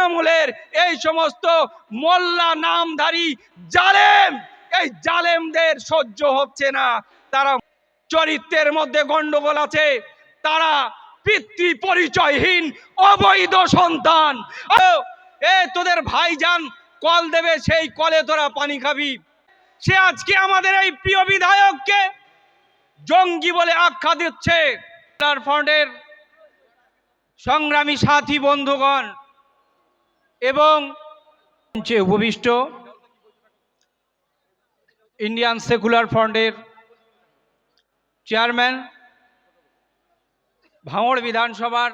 তৃণমূলের এই সমস্ত মোল্লা নামধারী জালেম, এই জালেমদের সহ্য হচ্ছে না। তারা চরিত্রের মধ্যে গন্ডগোল আছে, তারা পিতৃ পরিচয়হীন অবৈধ সন্তান। এ তোদের ভাইজান কল দেবে, সেই কলে তোরা পানি খাবি। সে আজকে আমাদের এই প্রিয় বিধায়ককে জঙ্গি বলে আখ্যা দিচ্ছে। তার ফ্রন্টের সংগ্রামী সাথী বন্ধুগণ এবং মঞ্চে উপবিষ্ট ইন্ডিয়ান সেকুলার ফ্রন্টের চেয়ারম্যান ভাঙড় বিধানসভার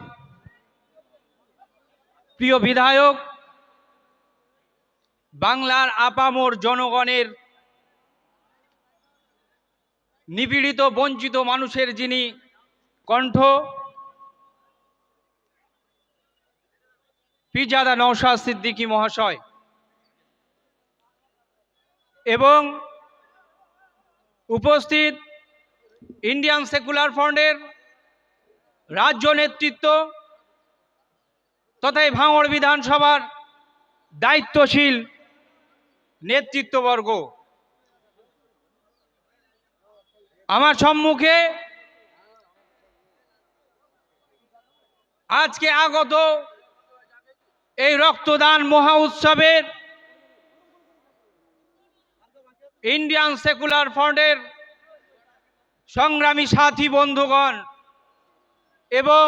প্রিয় বিধায়ক, বাংলার আপামোর জনগণের নিপীড়িত, বঞ্চিত মানুষের যিনি কণ্ঠ পিজাদা নৌশাদ সিদ্দিকী মহাশয় এবং উপস্থিত ইন্ডিয়ান সেকুলার ফ্রন্টের রাজ্য নেতৃত্ব তথা ভাঙড় বিধানসভার দায়িত্বশীল নেতৃত্ববর্গ। আমার সম্মুখে আজকে আগত এই রক্তদান মহা উৎসবের ইন্ডিয়ান সেকুলার ফ্রন্টের সংগ্রামী সাথী বন্ধুগণ এবং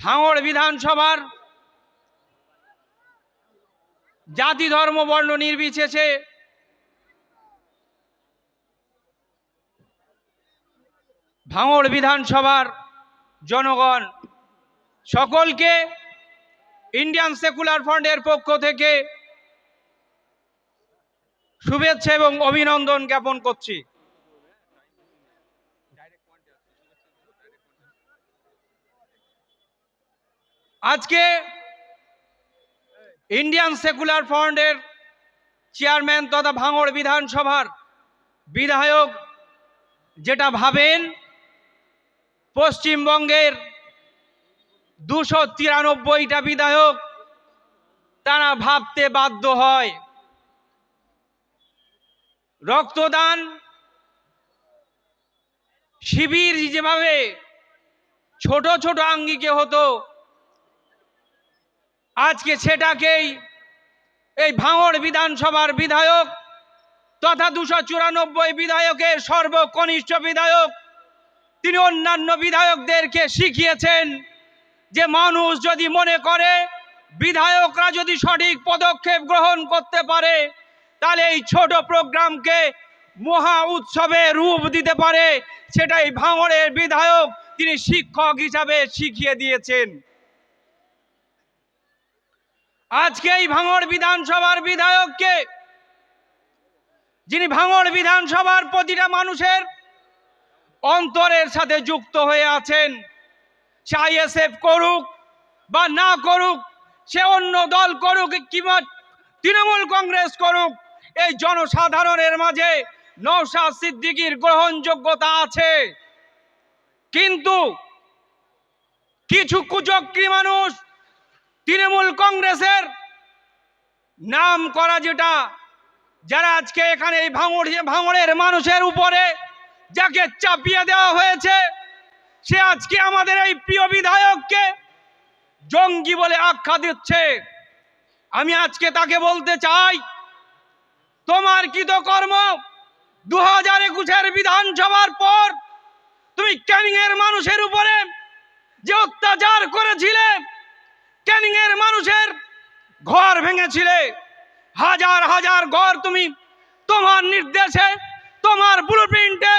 ভাঙড় বিধানসভার জাতি, ধর্ম, বর্ণ নির্বিশেষে ভাঙড় বিধানসভার জনগণ সকলকে ইন্ডিয়ান সেকুলার ফ্রন্টের পক্ষ থেকে শুভেচ্ছা এবং অভিনন্দন জ্ঞাপন করছি। আজকে ইন্ডিয়ান সেকুলার ফ্রন্টের চেয়ারম্যান তথা ভাঙড় বিধানসভার বিধায়ক যেটা ভাবেন, পশ্চিমবঙ্গের দুশো তিরানব্বইটা বিধায়ক, তারা ভাবতে বাধ্য হয়। রক্তদান শিবির যেভাবে ছোট ছোট আঙ্গিকে হতো, আজকে সেটাকেই এই ভাঙড় বিধানসভার বিধায়ক তথা দুশো চুরানব্বই বিধায়কের সর্বকনিষ্ঠ বিধায়ক, তিনি অন্যান্য বিধায়কদেরকে শিখিয়েছেন। যে মানুষ যদি মনে করে, বিধায়করা যদি সঠিক পদক্ষেপ গ্রহণ করতে পারে, তাহলে এই ছোট প্রোগ্রামকে মহা উৎসবে রূপ দিতে পারে। সেটাই ভাঙড়ের বিধায়ক তিনি শিক্ষক হিসাবে শিখিয়ে দিয়েছেন। আজকে এই ভাঙড় বিধানসভার বিধায়ককে, যিনি ভাঙড় বিধানসভার প্রতিটা মানুষের অন্তরের সাথে যুক্ত হয়ে আছেন সে আইএসএফ করুক বা না করুক, সে অন্য দল করুক কিংবা তৃণমূল কংগ্রেস করুক, এই জনসাধারণের মাঝে নৌশাদ সিদ্দিকির গ্রহণযোগ্যতা আছে। কিন্তু কিছু কুচক্রী মানুষ তৃণমূল কংগ্রেসের নাম করা যেটা, যারা আজকে এখানে এই ভাঙড় ভাঙড়ের মানুষের উপরে যাকে চাপিয়ে দেওয়া হয়েছে সে আজকে আমাদের এই প্রিয় বিধায়ককে জঙ্গি বলে আখ্যা দিচ্ছে। আমি আজকে তাকে বলতে চাই, তোমার কৃতকর্ম দু হাজার একুশের বিধানসভার পর তুমি ক্যানিং এর মানুষের উপরে যে অত্যাচার করেছিলে ক্যানিং এর মানুষের ঘর ভেঙেছিলে। হাজার হাজার ঘর তুমি তোমার নির্দেশে, তোমার ব্লুপ্রিন্টে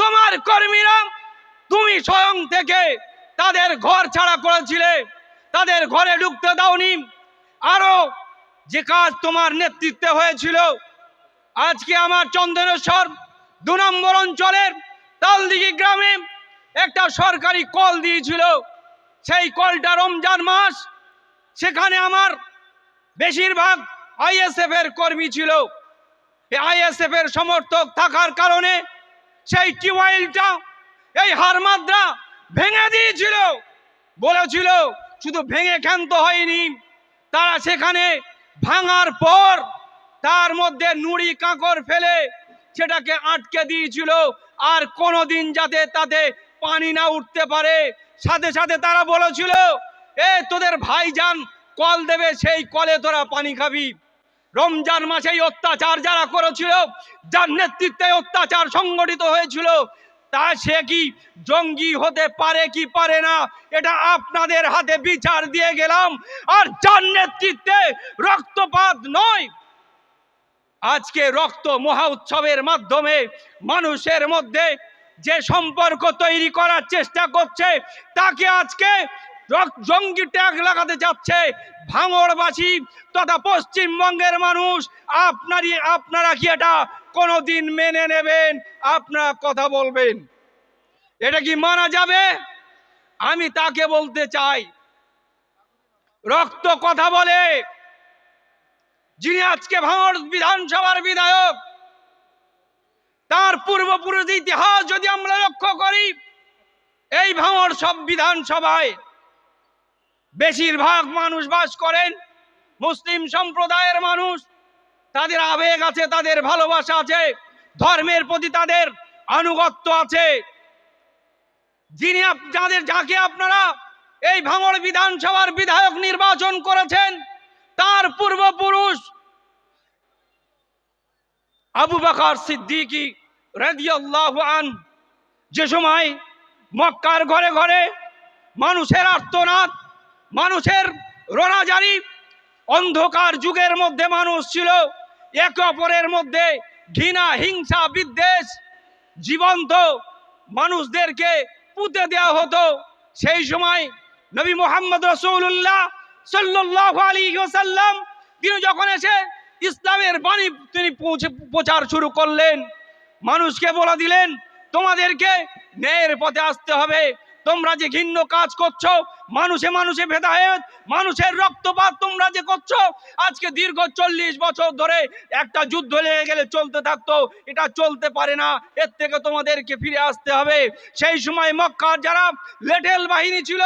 তোমার কর্মীরা তুমি স্বয়ং থেকে তাদের ঘর ছাড়া করেছিলে, তাদের ঘরে ঢুকতে দাওনি। আরও যে কাজ তোমার নেতৃত্বে হয়েছিল, আজকে আমার চন্দনেশ্বর দু নম্বর অঞ্চলের তালদিঘি গ্রামে একটা সরকারি কল দিয়েছিল। সেই কলটা রমজান মাস, সেখানে আমার বেশিরভাগ আইএসএফ এর কর্মী ছিল। আইএসএফ এর সমর্থক থাকার কারণে সেই টিউবওয়েলটা এই হারমাদ্রা ভেঙে দিয়েছিল। বলেছিল, শুধু ভেঙে ক্ষান্ত হয়নি, তারা সেখানে ভাঙার পর তার মধ্যে নুড়ি কাঁকড় ফেলে সেটাকে আটকে দিয়েছিল। আর কোনোদিন যাতে তাতে পানি না উঠতে পারে। সাথে সাথে তারা বলেছিল, এ তোদের ভাইজান কল দেবে, সেই কলে তোরা পানি খাবি। রমজান মাসে এই অত্যাচার যারা করেছিল, যার নেতৃত্বে অত্যাচার সংগঠিত হয়েছিল তা সে কি জঙ্গি হতে পারে কি পারে না? এটা আপনাদের হাতে বিচার দিয়ে গেলাম। আর যার নেতৃত্বে রক্তপাত নয়, আজকে রক্ত মহা উৎসবের মাধ্যমে মানুষের মধ্যে যে সম্পর্ক তৈরি করার চেষ্টা করছে, তাকে আজকে জঙ্গি ট্যাগ লাগাতে যাচ্ছে। ভাঙড়বাসী তথা পশ্চিমবঙ্গের মানুষ, আপনারই আপনারা কি এটা কোনোদিন মেনে নেবেন, আপনারা কথা বলবেন। এটা কি মানা যাবে? আমি তাকে বলতে চাই, রক্ত কথা বলে। যিনি আজকে ভাঙড় বিধানসভার বিধায়ক, তার পূর্বপুরুষ ইতিহাস যদি আমরা লক্ষ্য করি, এই ভাঙড় সব বিধানসভায় বেশিরভাগ মানুষ বাস করেন, মুসলিম সম্প্রদায়ের মানুষ। তাদের আবেগ আছে, তাদের ভালোবাসা আছে, ধর্মের প্রতি তাদের আনুগত্য আছে। যিনি যাদের, যাকে আপনারা এই ভাঙড় বিধানসভার বিধায়ক নির্বাচন করেছেন, তার পূর্বপুরুষ আবু বকর সিদ্দিকী রাদিয়াল্লাহু আন, যে সময় মক্কার ঘরে ঘরে মানুষের আর্তনাদ, মানুষের রোনাজারি, অন্ধকার যুগের মধ্যে মানুষ ছিল একে অপরের মধ্যে ঘৃণা, হিংসা, বিদ্বেষ জীবন্ত মানুষদেরকে পুঁতে দেওয়া হতো। সেই সময় নবী মোহাম্মদ রসুল্লাহ সাল্লাহ আলী ওসাল্লাম তিনি যখন এসে ইসলামের বাণী তিনি প্রচার শুরু করলেন, মানুষকে বলে দিলেন, তোমাদেরকে ন্যায়ের পথে আসতে হবে। তোমরা যে ঘিন্ন কাজ করছ, মানুষে মানুষে ভেদাহেদ মানুষের রক্তপাত তোমরা যে করছ, আজকে দীর্ঘ চল্লিশ বছর ধরে একটা যুদ্ধ লেগে গেলে চলতে থাকতো, এটা চলতে পারে না, এর থেকে তোমাদেরকে ফিরে আসতে হবে। সেই সময় মক্কার যারা লেটেল বাহিনী ছিল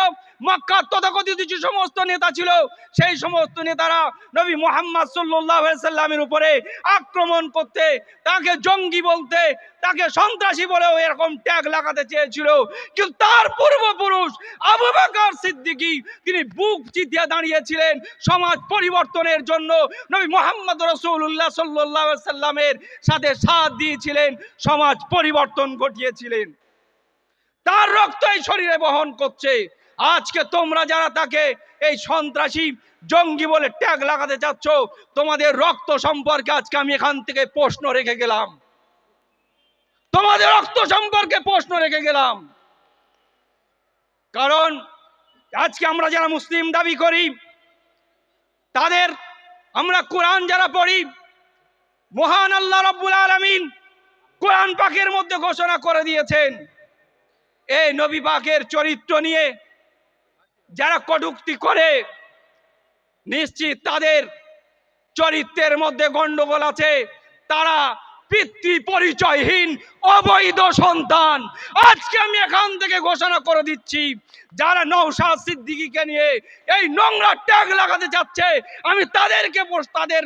মক্কার তথাকথিত যে সমস্ত নেতা ছিল, সেই সমস্ত নেতারা নবী মোহাম্মদ সাল্লাহ সাল্লামের উপরে আক্রমণ করতে, তাকে জঙ্গি বলতে, তাকে সন্ত্রাসী বলেও এরকম ট্যাগ লাগাতে চেয়েছিল। কিন্তু তার পূর্বপুরুষ আবু বকর সিদ্দিকী, তিনি বুক চিতিয়ে দাঁড়িয়েছিলেন সমাজ পরিবর্তনের জন্য। নবী মোহাম্মদ রসুল্লাহ সাল্লাহ সাল্লামের সাথে সাথ দিয়েছিলেন, সমাজ পরিবর্তন ঘটিয়েছিলেন। তার রক্ত এই শরীরে বহন করছে। আজকে তোমরা যারা তাকে এই সন্ত্রাসী জঙ্গি বলে ট্যাগ লাগাতে চাচ্ছ, তোমাদের রক্ত সম্পর্কে আজকে আমি এখান থেকে প্রশ্ন রেখে গেলাম। তোমাদের রক্ত সম্পর্কে প্রশ্ন রেখে গেলাম। কারণ আজকে আমরা যারা মুসলিম দাবি করি, তাদের আমরা কোরআন যারা পড়ি, মহান আল্লাহ রব্বুল আলমিন কোরআন পাকের মধ্যে ঘোষণা করে দিয়েছেন এই নবী পাকের চরিত্র নিয়ে যারা কটুক্তি করে নিশ্চিত তাদের চরিত্রের মধ্যে গন্ডগোল আছে। তারা পিতৃ পরিচয়হীন অবৈধ সন্তান। আজকে আমি এখান থেকে ঘোষণা করে দিচ্ছি, যারা নৌসাদ সিদ্দিকিকে নিয়ে এই নোংরা ট্যাগ লাগাতে যাচ্ছে আমি তাদেরকে তাদের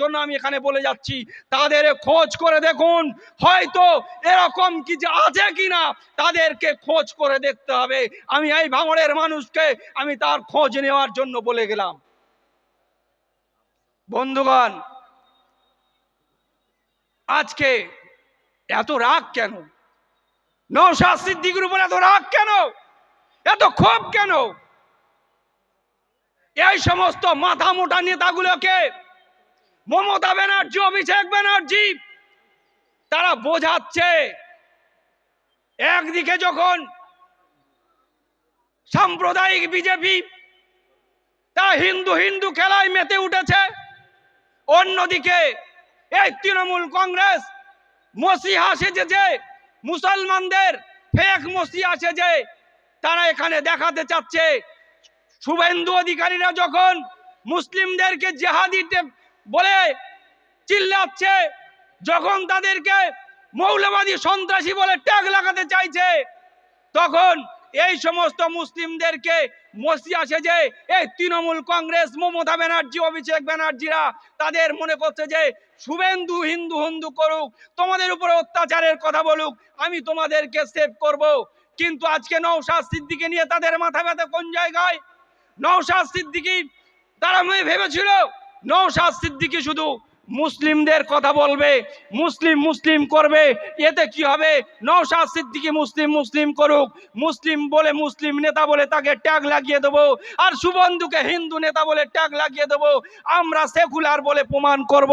জন্য আমি এখানে বলে যাচ্ছি, তাদের খোঁজ করে দেখুন, হয়তো এরকম কি যে আছে কিনা, তাদেরকে খোঁজ করে দেখতে হবে। আমি এই ভাঙড়ের মানুষকে, আমি তার খোঁজ নেওয়ার জন্য বলে গেলাম। বন্ধুগণ আজকে এত রাগ কেন? নৌশাদ সিদ্দিকের উপর এত রাগ কেন? এত ক্ষোভ কেন? এই সমস্ত মাথা মোটা নেতাগুলোকে মমতা ব্যানার্জি, অভিষেক ব্যানার্জি, তারা বোঝাচ্ছে, একদিকে যখন সাম্প্রদায়িক বিজেপি, তা হিন্দু হিন্দু খেলায় মেতে উঠেছে, অন্যদিকে এই তৃণমূল কংগ্রেস মসিহা সেজেছে মুসলমানদের ফেক মসিহা সেজে তারা এখানে দেখাতে চাচ্ছে। শুভেন্দু অধিকারীরা যখন মুসলিমদেরকে জেহাদিতে বলে চিল্লাচ্ছে, যখন তাদেরকে মৌলবাদী সন্ত্রাসী বলে ট্যাগ লাগাতে চাইছে, তখন এই সমস্ত মুসলিমদেরকে মসি আসে যে, এই তৃণমূল কংগ্রেস, মমতা ব্যানার্জি, অভিষেক ব্যানার্জিরা তাদের মনে করছে যে, শুভেন্দু হিন্দু হিন্দু করুক, তোমাদের উপরে অত্যাচারের কথা বলুক, আমি তোমাদেরকে সেভ করব। কিন্তু আজকে নৌশাদ সিদ্দিকে নিয়ে তাদের মাথা ব্যথা কোন জায়গায়? নৌশাদ সিদ্দিকি, তারা ভেবেছিল নৌশাদ সিদ্দিকি শুধু মুসলিমদের কথা বলবে, মুসলিম মুসলিম করবে, এতে কি হবে? নৌশাদ সিদ্দিকি মুসলিম মুসলিম করুক, মুসলিম বলে মুসলিম নেতা বলে তাকে ট্যাগ লাগিয়ে দেবো, আর সুবন্ধুকে হিন্দু নেতা বলে ট্যাগ লাগিয়ে দেবো, আমরা সেকুলার বলে প্রমাণ করব,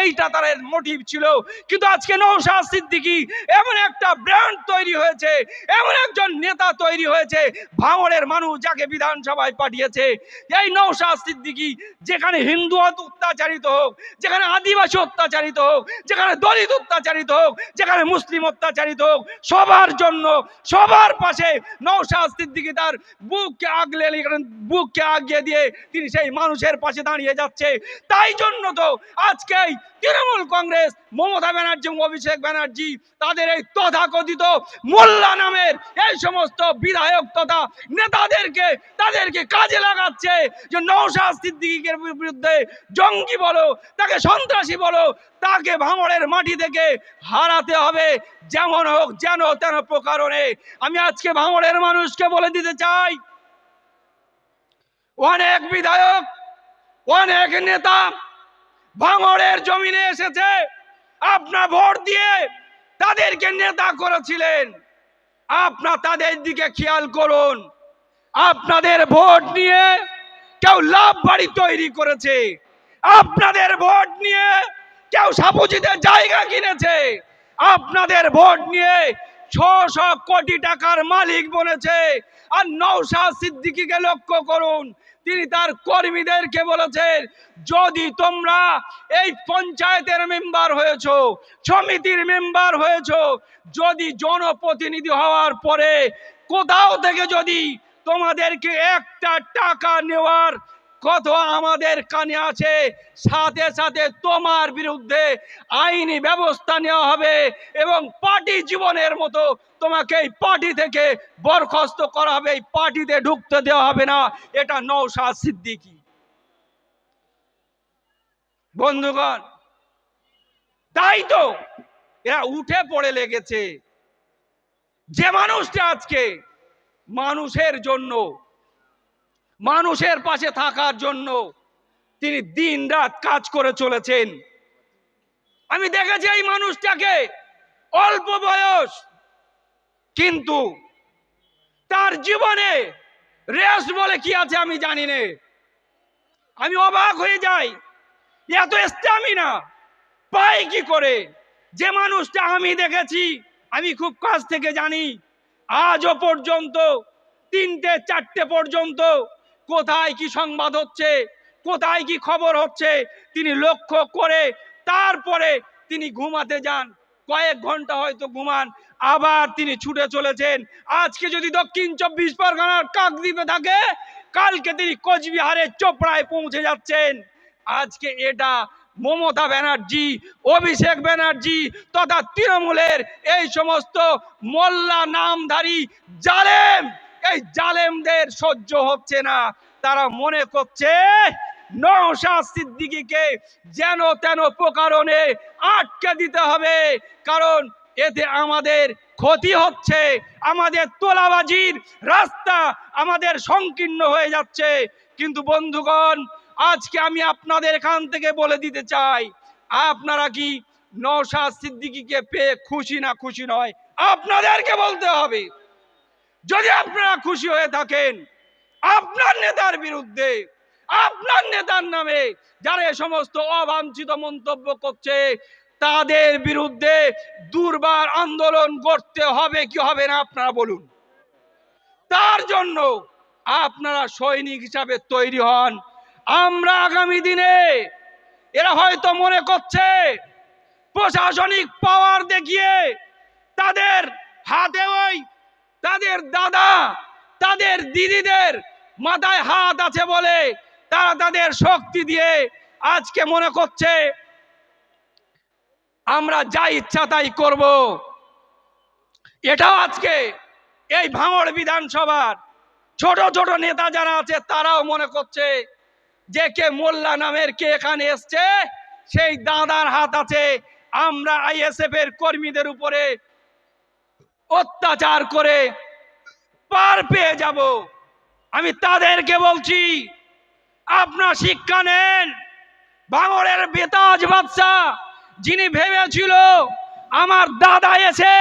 এইটা তাদের মোটিভ ছিল। কিন্তু আজকে নৌশাদ সিদ্দিকি এমন একটা ব্র্যান্ড তৈরি হয়েছে, এমন একজন নেতা তৈরি হয়েছে, ভাঙড়ের মানুষ যাকে বিধানসভায় পাঠিয়েছে। এই নৌশাদ সিদ্দিকি যেখানে হিন্দু অত্যাচারিত হোক, যেখানে আদিবাসী অত্যাচারিত হোক, যেখানে দলিত অত্যাচারিত হোক, যেখানে মুসলিম অত্যাচারিত হোক, সবার জন্য, সবার পাশে নৌশাদ সিদ্দিকি তার বুককে আগলে বুককে আগিয়ে দিয়ে তিনি সেই মানুষের পাশে দাঁড়িয়ে যাচ্ছে। তাই জন্য তো আজকে এই তৃণমূল কংগ্রেস, মমতা ব্যানার্জি, অভিষেক ব্যানার্জি, তাদের এই তথাকথিত মোল্লা নামের এই সমস্ত বিধায়ক তথা নেতাদেরকে, তাদেরকে কাজে লাগাচ্ছে যে নৌশাদ সিদ্দিকের বিরুদ্ধে জঙ্গি বলো, তাকে সন্ত্রাসী বলো, তাকে ভাঙড়ের মাটি থেকে হারাতে হবে, যেমন হোক, যেন তেন প্রকারণে। আমি আজকে ভাঙড়ের মানুষকে বলে দিতে চাই, অনেক বিধায়ক, অনেক নেতা ভাঙড়ের জমিনে এসেছে, আপনার ভোট দিয়ে তাদেরকে নেতা করেছিলেন। আপনার তাদের দিকে খেয়াল করুন, আপনাদের ভোট নিয়ে কেউ লাভ বাড়ি তৈরি করেছে। আপনাদের ভোট নিয়ে কেউ সাপুজিতে জায়গা কিনেছে। আপনাদের ভোট নিয়ে ছশো কোটি টাকার মালিক বনেছে আর নৌশাদ সিদ্দিকিকে লক্ষ্য করুন, তিনি তার কর্মীদেরকে বলেছেন, যদি তোমরা এই পঞ্চায়েতের মেম্বার হয়েছ, সমিতির মেম্বার হয়েছো, যদি জনপ্রতিনিধি হওয়ার পরে কোথাও থেকে যদি তোমাদেরকে একটা টাকা নেওয়ার কত আমাদের কানে আছে? সাথে সাথে তোমার বিরুদ্ধে আইনি ব্যবস্থা নেওয়া হবে এবং পার্টি জীবনের মতো তোমাকে এই পার্টি থেকে বরখাস্ত করা হবে। এই পার্টিতে ঢুকতে দেওয়া হবে না। এটা নৌশাদ সিদ্দিকি। বন্ধুগণ, তাই তো এরা উঠে পড়ে লেগেছে। যে মানুষটা আজকে মানুষের জন্য মানুষের পাশে থাকার জন্য তিনি দিন রাত কাজ করে চলেছেন। আমি দেখেছি এই মানুষটাকে অল্প বয়স, কিন্তু তার জীবনে রেস বলে কি আছে আমি জানি না। আমি অবাক হয়ে যাই, এত স্ট্যামিনা পাই কি করে? যে মানুষটা আমি দেখেছি, আমি খুব কাছ থেকে জানি, আজও পর্যন্ত, তিনটে, চারটে পর্যন্ত কোথায় কি সংবাদ হচ্ছে? কোথায় কি খবর হচ্ছে? তিনি লক্ষ্য করে তারপরে তিনি ঘুমাতে যান। কয়েক ঘণ্টা হয়তো ঘুমান, আবার তিনি ছুটে চলেছেন। আজকে যদি দক্ষিণ চব্বিশ পরগনার কাকদ্বীপে থাকে, কালকে তিনি কোচবিহারের চোপড়ায় পৌঁছে যাচ্ছেন। আজকে এটা মমতা ব্যানার্জি, অভিষেক ব্যানার্জি তথা তৃণমূলের এই সমস্ত মোল্লা নামধারী জালেম। এই জালেমদের সহ্য হচ্ছে না। তারা মনে করছে, নওশাদ সিদ্দিকীকে যেন তেন প্রকারণে আটকে দিতে হবে। কারণ এতে আমাদের ক্ষতি হচ্ছে, আমাদের তোলাবাজির রাস্তা আমাদের সংকীর্ণ হয়ে যাচ্ছে। কিন্তু বন্ধুগণ, আজকে আমি আপনাদের এখান থেকে বলে দিতে চাই, আপনারা কি নওশাদ সিদ্দিকীকে পেয়ে খুশি না খুশি নয়? আপনাদেরকে বলতে হবে। যদি আপনারা খুশি হয়ে থাকেন, আপনার নেতার বিরুদ্ধে, আপনার নেতার নামে যারা এ সমস্ত অবাঞ্ছিত মন্তব্য করছে, তাদের বিরুদ্ধে দুর্বার আন্দোলন করতে হবে, কি হবে না আপনারা বলুন। তার জন্য আপনারা সৈনিক হিসাবে তৈরি হন। আমরা আগামী দিনে এরা হয়তো মনে করছে, প্রশাসনিক পাওয়ার দেখিয়ে তাদের হাতে ওই তাদের দাদা, তাদের দিদিদের মাথায় হাত আছে বলে তারা তাদের শক্তি দিয়ে আজকে মনে করছে, আমরা যা ইচ্ছা তাই করব। এটাও আজকে এই ভাঙড় বিধানসভার ছোট ছোট নেতা যারা আছে তারাও মনে করছে যে কে মোল্লা নামের কে এখানে এসছে, সেই দাদার হাত আছে। আমরা আইএসএফ এর কর্মীদের উপরে অত্যাচার করে পার পেয়ে যাব। আমি তাদেরকে বলছি, আপনার শিক্ষা নেন। বাঙরের বেতাজ বাদশা যিনি ভেবেছিল, আমার দাদা এসে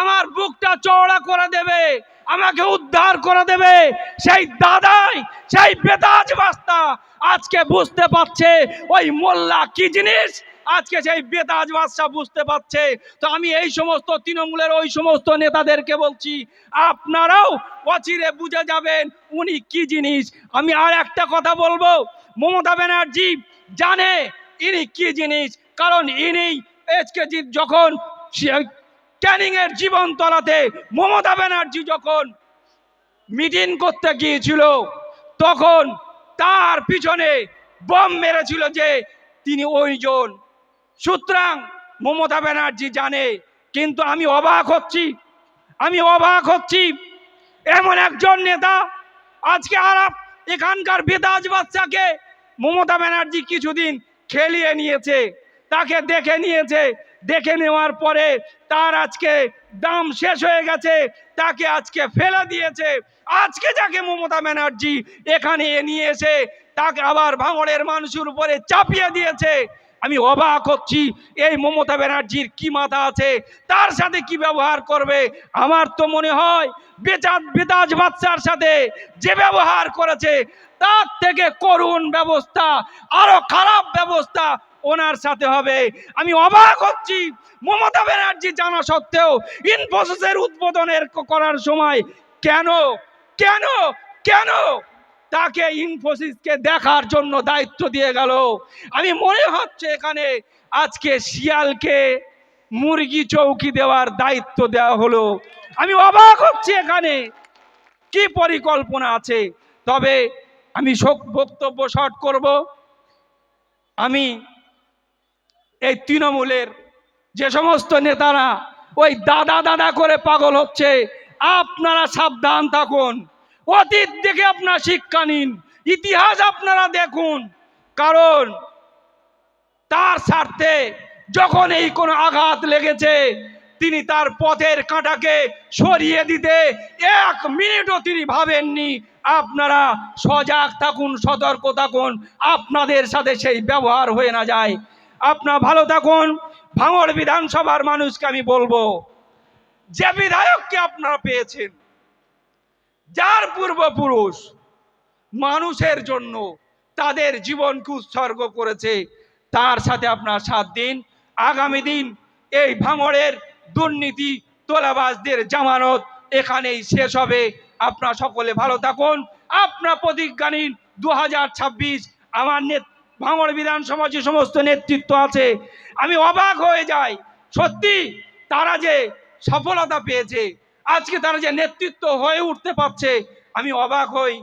আমার বুকটা চওড়া করে দেবে, আমাকে উদ্ধার করে দেবে, সেই দাদাই, সেই বেতাজ বাস্তা আজকে বুঝতে পারছে ওই মোল্লা কি জিনিস? আজকে সেই বেতাজ বাদশা বুঝতে পারছে, তো আমি এই সমস্ত তৃণমূলের ওই সমস্ত নেতাদেরকে বলছি, আপনারাও অচিরে বুঝে যাবেন উনি কি জিনিস। আমি আর একটা কথা বলব, মমতা ব্যানার্জি জানে ইনি কি জিনিস, কারণ ইনি জি- যখন ক্যানিং এর জীবন তলাতে মমতা ব্যানার্জি যখন মিটিং করতে গিয়েছিল, তখন তার পিছনে বম মেরেছিল যে তিনি ওইজন সুতরাং মমতা ব্যানার্জি জানে, কিন্তু আমি অবাক হচ্ছি, আমি অবাক হচ্ছি। এমন একজন নেতা আজকে আর এখানকার বেতাজ বাচ্চাকে মমতা ব্যানার্জি কিছুদিন খেলিয়ে নিয়েছে, তাকে দেখে নিয়েছে। দেখে নেওয়ার পরে তার আজকে দাম শেষ হয়ে গেছে, তাকে আজকে ফেলে দিয়েছে। আজকে যাকে মমতা ব্যানার্জি এখানে নিয়ে এসে তাকে আবার ভাঙড়ের মানুষের উপরে চাপিয়ে দিয়েছে। আমি অবাক হচ্ছি, এই মমতা ব্যানার্জির কি মাথা আছে? তার সাথে কি ব্যবহার করবে? আমার তো মনে হয় বেচাত বেতাজ বাচ্চার সাথে যে ব্যবহার করেছে, তার থেকে করুণ ব্যবস্থা, আরও খারাপ ব্যবস্থা ওনার সাথে হবে। আমি অবাক হচ্ছি, মমতা ব্যানার্জি জানা সত্ত্বেও ইনফোসিসের উদ্বোধনের করার সময় কেন কেন কেন তাকে ইনফোসিসকে দেখার জন্য দায়িত্ব দিয়ে গেল। আমি মনে হচ্ছে এখানে আজকে শিয়ালকে মুরগি চৌকি দেওয়ার দায়িত্ব দেওয়া হলো। আমি অবাক হচ্ছি এখানে। কি পরিকল্পনা আছে? তবে আমি বক্তব্য শর্ট করব। আমি এই তৃণমূলের যে সমস্ত নেতারা ওই দাদা দাদা করে পাগল হচ্ছে, আপনারা সাবধান থাকুন। অতীত থেকে আপনার শিক্ষা নিন, ইতিহাস আপনারা দেখুন। কারণ তার স্বার্থে যখন এই কোনো আঘাত লেগেছে, তিনি তার পথের কাঁটাকে সরিয়ে দিতে এক মিনিটও তিনি ভাবেননি। আপনারা সজাগ থাকুন, সতর্ক থাকুন, আপনাদের সাথে সেই ব্যবহার হয়ে না যায়। আপনারা ভালো থাকুন, ভাঙড় বিধানসভার মানুষকে আমি বলব, যে বিধায়ককে আপনারা পেয়েছেন যার পূর্বপুরুষ মানুষের জন্য তাদের জীবনকে উৎসর্গ করেছে, তার সাথে আপনার সাত দিন, আগামী দিন এই ভাঙড়ের দুর্নীতি, তোলাবাজদের জামানত এখানেই শেষ হবে। আপনার সকলে ভালো থাকুন। আপনার প্রতিজ্ঞা নিন দু আমার নেত, ভাঙড় বিধানসভা যে সমস্ত নেতৃত্ব আছে, আমি অবাক হয়ে যাই। সত্যি, তারা যে সফলতা পেয়েছে আজকে তারা যে নেতৃত্ব হয়ে উঠতে পারছে, আমি অবাক হই।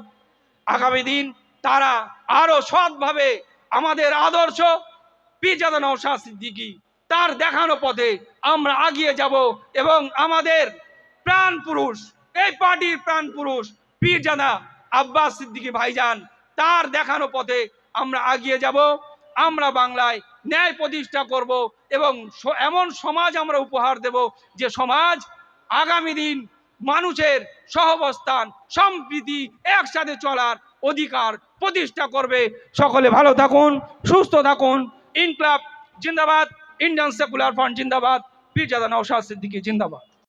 আগামী দিন তারা আরও সৎভাবে আমাদের আদর্শ পিজাদা নৌশাদ সিদ্দিকি তার দেখানো পথে আমরা আগিয়ে যাব এবং আমাদের প্রাণ পুরুষ, এই পার্টির প্রাণ পুরুষ পীরজাদা আব্বাস সিদ্দিকী ভাইজান তার দেখানো পথে আমরা আগিয়ে যাব। আমরা বাংলায় ন্যায় প্রতিষ্ঠা করব এবং এমন সমাজ আমরা উপহার দেব যে সমাজ আগামী দিন মানুষের সহবস্থান, সম্প্রীতি একসাথে চলার অধিকার প্রতিষ্ঠা করবে। সকলে ভালো থাকুন, সুস্থ থাকুন। ইনক্লাব জিন্দাবাদ, ইন্ডিয়ান সেকুলার ফ্রন্ট জিন্দাবাদ, পীরজাদা নৌশাদ সিদ্দিকী জিন্দাবাদ।